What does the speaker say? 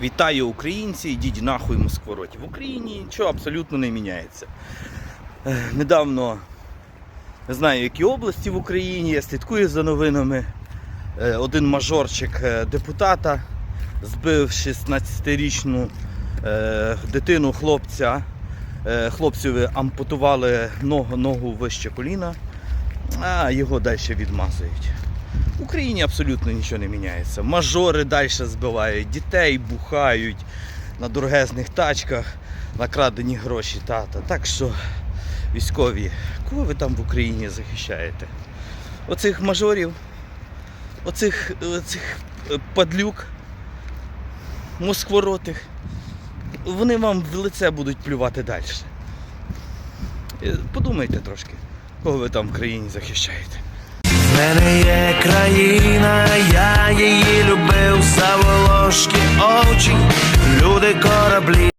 Вітаю українці, йдіть нахуй москвороті. В Україні нічого абсолютно не міняється. Е, Недавно не знаю, які області в Україні, я слідкую за новинами. Е, Один мажорчик е, депутата збив 16-річну е, дитину хлопця. Хлопцеві ампутували ногу, ногу вище коліна, а його далі відмазують. В Україні абсолютно нічого не міняється. Мажори далі збивають дітей, бухають на дорогезних тачках, накрадені гроші тата. Так що, військові, кого ви там в Україні захищаєте? Оцих мажорів, оцих, оцих е, падлюк, москворотих, вони вам в лице будуть плювати далі. Е, Подумайте трошки, кого ви там в країні захищаєте. Мене є країна, я її любив, Саволошки очі, люди кораблі.